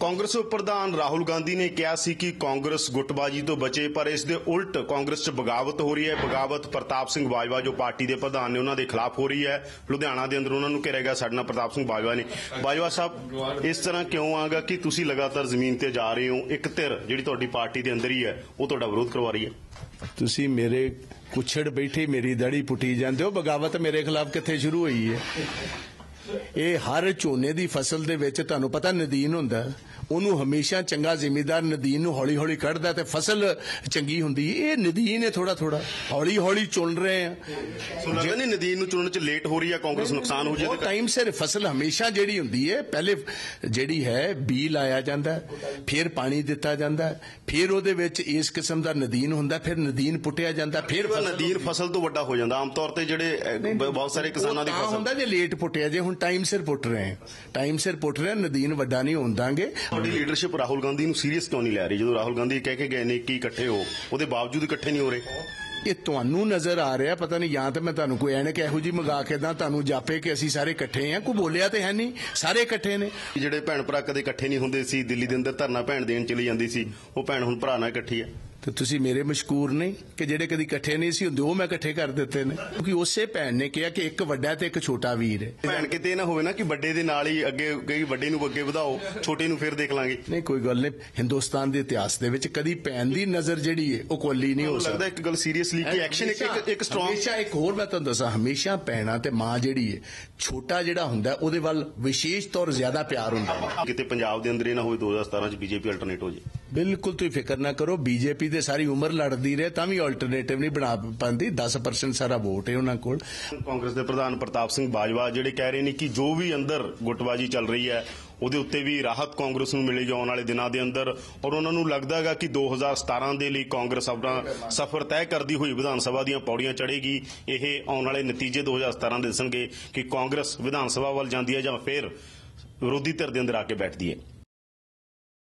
ਕਾਂਗਰਸ ਪ੍ਰਧਾਨ ਰਾਹੁਲ ਗਾਂਧੀ ਨੇ ਕਿਹਾ ਸੀ ਕਿ ਕਾਂਗਰਸ ਗੁੱਟਬਾਜੀ ਤੋਂ ਬਚੇ, ਪਰ ਇਸ ਦੇ ਉਲਟ ਕਾਂਗਰਸ 'ਚ ਬਗਾਵਤ ਹੋ ਰਹੀ ਹੈ। ਬਗਾਵਤ ਪ੍ਰਤਾਪ ਸਿੰਘ ਬਾਜਵਾ, ਜੋ ਪਾਰਟੀ ਦੇ ਪ੍ਰਧਾਨ ਨੇ, ਉਹਨਾਂ ਦੇ ਖਿਲਾਫ ਹੋ ਰਹੀ ਹੈ। ਲੁਧਿਆਣਾ ਦੇ ਅੰਦਰ ਉਹਨਾਂ ਨੂੰ ਘੇਰਿਆ ਗਿਆ, ਸਾਡੇ ਨਾਲ ਪ੍ਰਤਾਪ ਸਿੰਘ ਬਾਜਵਾ ਨੇ। ਬਾਜਵਾ ਸਾਹਿਬ, ਇਸ ਤਰ੍ਹਾਂ ਕਿਉਂ ਆਗਾ ਕਿ ਤੁਸੀਂ ਲਗਾਤਾਰ ਜ਼ਮੀਨ ਤੇ ਜਾ ਰਹੇ ਹੋ? ਇੱਕ ਧਿਰ ਜਿਹੜੀ ਤੁਹਾਡੀ ਪਾਰਟੀ ਦੇ ਅੰਦਰ ਹੀ ਹੈ, ਉਹ ਤੁਹਾਡਾ ਵਿਰੋਧ ਕਰਵਾ ਰਹੀ ਹੈ। ਤੁਸੀਂ ਮੇਰੇ ਕੁਛੜ ਬੈਠੇ, ਮੇਰੀ ਦੜੀ ਪੁੱਟੀ ਜਾਂਦੇ ਹੋ। ਬਗਾਵਤ ਮੇਰੇ ਖਿਲਾਫ ਕਿੱਥੇ ਸ਼ੁਰੂ ਹੋਈ ਹੈ? ਇਹ ਹਰ ਝੋਨੇ ਦੀ ਫਸਲ ਦੇ ਵਿੱਚ ਤੁਹਾਨੂੰ ਪਤਾ ਨਦੀਨ ਹੁੰਦਾ। ਉਹਨੂੰ ਹਮੇਸ਼ਾ ਚੰਗਾ ਜ਼ਿਮੀਦਾਰ ਨਦੀਨ ਨੂੰ ਹੌਲੀ ਹੌਲੀ ਕੱਢਦਾ ਤੇ ਫਸਲ ਚੰਗੀ ਹੁੰਦੀ ਇਹ ਨਦੀਨ ਹੈ ਥੋੜਾ ਥੋੜਾ ਹੌਲੀ ਹੌਲੀ ਚੁਣ ਰਹੇ ਆ। ਸੋ ਲੱਗਦਾ ਨਹੀਂ ਨਦੀਨ ਨੂੰ ਚੁਣਨ 'ਚ ਲੇਟ ਹੋ ਰਹੀ ਹੈ ਕਾਂਗਰਸ ਨੁਕਸਾਨ ਹੋ ਜਾਏ ਟਾਈਮ ਸਿਰ ਫਸਲ ਹਮੇਸ਼ਾ ਜਿਹੜੀ ਹੁੰਦੀ ਹੈ ਪਹਿਲੇ ਜਿਹੜੀ ਹੈ ਬੀ ਲਾਇਆ ਜਾਂਦਾ ਫਿਰ ਪਾਣੀ ਦਿੱਤਾ ਜਾਂਦਾ ਫਿਰ ਉਹਦੇ ਵਿੱਚ ਇਸ ਕਿਸਮ ਦਾ ਨਦੀਨ ਹੁੰਦਾ ਫਿਰ ਨਦੀਨ ਪੁੱਟਿਆ ਜਾਂਦਾ ਫਿਰ ਨਦੀਨ ਫਸਲ ਤੋਂ ਵੱਡਾ ਹੋ ਜਾਂਦਾ। ਆਮ ਤੌਰ ਤੇ ਜਿਹੜੇ ਬਹੁਤ ਸਾਰੇ ਕਿਸਾਨਾਂ ਦੀ ਤਾਂ ਫਸਲ ਹੁੰਦਾ ਜੇ ਲੇਟ ਪੁੱਟਿਆ ਜੇ ਹੁਣ ਟਾਈਮ ਸਿਰ ਪੁੱਟ ਰਹੇ ਟਾਈਮ ਸਿਰ ਪੁੱਟ ਰਹੇ ਨਦੀਨ ਵੱਡਾ ਨਹੀਂ ਹੋਣ ਦਾਂਗੇ। ਤੁਹਾਡੀ ਲੀਡਰਸ਼ਿਪ ਰਾਹੁਲ ਗਾਂਧੀ ਨੂੰ ਸੀਰੀਅਸ ਕਿਉਂ ਨਹੀਂ ਲੈ ਰਹੀ? ਜਦੋਂ ਰਾਹੁਲ ਗਾਂਧੀ ਕਹਿ ਕੇ ਗਏ ਨੇ ਕਿ ਇਕੱਠੇ ਹੋ ਉਹਦੇ ਬਾਵਜੂਦ ਇਕੱਠੇ ਨਹੀਂ ਹੋ ਰਹੇ। ਇਹ ਤੁਹਾਨੂੰ ਨਜ਼ਰ ਆ ਰਿਹਾ ਪਤਾ ਨਹੀਂ ਜਾਂ ਤਾਂ ਮੈਂ ਤੁਹਾਨੂੰ ਕੋਈ ਐਨਕ ਇਹੋ ਜੀ ਮੰਗਾ ਕੇ ਦਾਂ ਤੁਹਾਨੂੰ ਜਾਪੇ ਕਿ ਅਸੀਂ ਸਾਰੇ ਇਕੱਠੇ ਹਾਂ। ਕੋਈ ਬੋਲਿਆ ਤੇ ਹੈ ਨਹੀਂ ਸਾਰੇ ਇਕੱਠੇ ਨੇ। ਜਿਹੜੇ ਭੈਣ ਭਰਾ ਕਦੇ ਇਕੱਠੇ ਨਹੀਂ ਹੁੰਦੇ ਸੀ ਦਿੱਲੀ ਦੇ ਅੰਦਰ ਧਰਨਾ ਭੈਣ ਦੇਣ ਚਲੀ ਜਾਂਦੀ ਸੀ ਉਹ ਭੈਣ ਹੁਣ ਭਰਾ ਨਾਲ ਇਕੱਠੀ ਹੈ। ਤੇ ਤੁਸੀਂ ਮੇਰੇ ਮਸ਼ਕੂਰ ਨਹੀਂ ਕਿ ਜਿਹੜੇ ਕਦੀ ਇਕੱਠੇ ਨਹੀਂ ਸੀ ਹੁੰਦੇ ਉਹ ਮੈਂ ਇਕੱਠੇ ਕਰ ਦਿੱਤੇ ਨੇ। ਕਿਉਂਕਿ ਉਸੇ ਭੈਣ ਨੇ ਕਿਹਾ ਕਿ ਇੱਕ ਵੱਡਾ ਤੇ ਇੱਕ ਛੋਟਾ ਵੀਰ ਹੈ। ਭੈਣ ਕਿਤੇ ਨਾ ਹੋਵੇ ਨਾ ਕਿ ਵੱਡੇ ਦੇ ਨਾਲ ਹੀ ਅੱਗੇ ਕਈ ਵੱਡੇ ਨੂੰ ਅੱਗੇ ਵਧਾਓ ਛੋਟੇ ਨੂੰ ਫਿਰ ਦੇਖ ਲਾਂਗੇ। ਨਹੀਂ ਕੋਈ ਗੱਲ ਨਹੀਂ। ਹਿੰਦੁਸਤਾਨ ਦੇ ਇਤਿਹਾਸ ਦੇ ਵਿੱਚ ਕਦੀ ਭੈਣ ਦੀ ਨਜ਼ਰ ਜਿਹੜੀ ਹੈ ਉਹ ਕੋਲੀ ਨਹੀਂ ਹੋ ਲੱਗਦਾ ਸਕਦੀ ਇੱਕ ਗੱਲ ਸੀਰੀਅਸਲੀ ਕਿ ਐਕਸ਼ਨ ਇੱਕ ਇੱਕ- ਸਟਰੋਂਗ ਹਮੇਸ਼ਾ ਇੱਕ ਹੋਰ ਮੈਂ ਤੁਹਾਨੂੰ ਦੱਸਾਂ ਹਮੇਸ਼ਾ ਭੈਣਾਂ ਤੇ ਮਾਂ ਜਿਹੜੀ ਹੈ ਛੋਟਾ ਜਿਹੜਾ ਹੁੰਦਾ ਉਹਦੇ ਵੱਲ ਵਿਸ਼ੇਸ਼ ਤੌਰ ਜ਼ਿਆਦਾ ਪਿਆਰ ਹੁੰਦਾ। ਕਿਤੇ ਪੰਜਾਬ ਦੇ ਅੰਦਰ ਇਹ ਨਾ ਹੋਵੇ 2017 ਚ ਬੀਜੇਪੀ ਅਲਟਰਨੇਟ ਹੋ ਜੇ। ਬਿਲਕੁਲ ਤੁਸੀਂ ਫਿਕਰ ਨਾ ਕਰੋ, ਬੀਜੇਪੀ ਤੇ ਸਾਰੀ ਉਮਰ ਲੜਦੀ ਰਹੇ, ਤਾਂ ਵੀ ਆਲਟਰਨੇਟਿਵ ਨਹੀਂ ਬਣਾ ਪਾਉਂਦੀ। 10% ਸਾਰਾ ਵੋਟ ਹੈ ਉਹਨਾਂ ਕੋਲ। ਕਾਂਗਰਸ ਦੇ ਪ੍ਰਧਾਨ ਪ੍ਰਤਾਪ ਸਿੰਘ ਬਾਜਵਾ ਜਿਹੜੇ ਕਹਿ ਰਹੇ ਨੇ ਕਿ ਜੋ ਵੀ ਅੰਦਰ ਗੁੱਟਬਾਜੀ ਚੱਲ ਰਹੀ ਹੈ, ਉਹਦੇ ਉੱਤੇ ਵੀ ਰਾਹਤ ਕਾਂਗਰਸ ਨੂੰ ਮਿਲੇਗੀ ਆਉਣ ਵਾਲੇ ਦਿਨਾਂ ਦੇ ਅੰਦਰ। ਔਰ ਉਹਨਾਂ ਨੂੰ ਲੱਗਦਾ ਹੈਗਾ ਕਿ 2017 ਦੇ ਲਈ ਕਾਂਗਰਸ ਆਪਣਾ ਸਫ਼ਰ ਤੈਅ ਕਰਦੀ ਹੋਈ ਵਿਧਾਨ ਸਭਾ ਦੀਆਂ ਪੌੜੀਆਂ ਚੜੇਗੀ ਇਹ ਆਉਣ ਵਾਲੇ ਨਤੀਜੇ 2017 ਦੇ ਦੱਸਣਗੇ ਕਿ ਕਾਂਗਰਸ ਵਿਧਾਨ ਸਭਾ ਵੱਲ ਜਾਂਦੀ ਹੈ ਜਾਂ ਫਿਰ ਵਿਰੋਧੀ ਧਿਰ ਦੇ ਅੰਦਰ ਆ ਕੇ ਬੈਠਦੀ ਹੈ।